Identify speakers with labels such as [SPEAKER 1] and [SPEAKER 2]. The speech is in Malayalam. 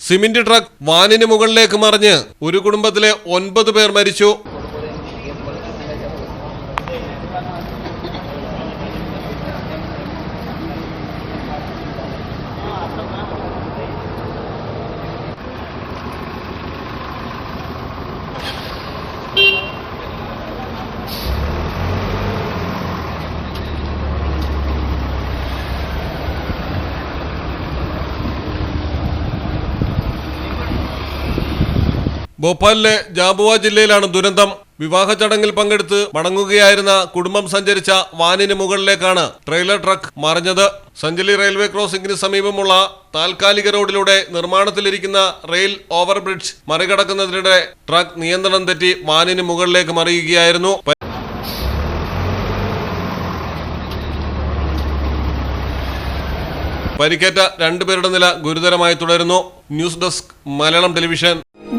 [SPEAKER 1] സിമന്റ് ട്രക്ക് വാനിന് മുകളിലേക്ക് മറിഞ്ഞ് ഒരു കുടുംബത്തിലെ ഒൻപത് പേർ മരിച്ചു ഭോപ്പാലിലെ ജാബുവ ജില്ലയിലാണ് ദുരന്തം. വിവാഹ ചടങ്ങിൽ പങ്കെടുത്ത് മടങ്ങുകയായിരുന്ന കുടുംബം സഞ്ചരിച്ച വാനിന് മുകളിലേക്കാണ് ട്രെയിലർ ട്രക്ക് മറിഞ്ഞത്. സഞ്ചലി റെയിൽവേ ക്രോസിംഗിന് സമീപമുള്ള താൽക്കാലിക റോഡിലൂടെ നിർമ്മാണത്തിലിരിക്കുന്ന റെയിൽ ഓവർബ്രിഡ്ജ് മറികടക്കുന്നതിനിടെ ട്രക്ക് നിയന്ത്രണം തെറ്റി വാനിന് മുകളിലേക്ക് മറിയുകയായിരുന്നു. പരിക്കേറ്റ രണ്ടുപേരുടെ നില ഗുരുതരമായി തുടരുന്നു. News desk Malayalam television.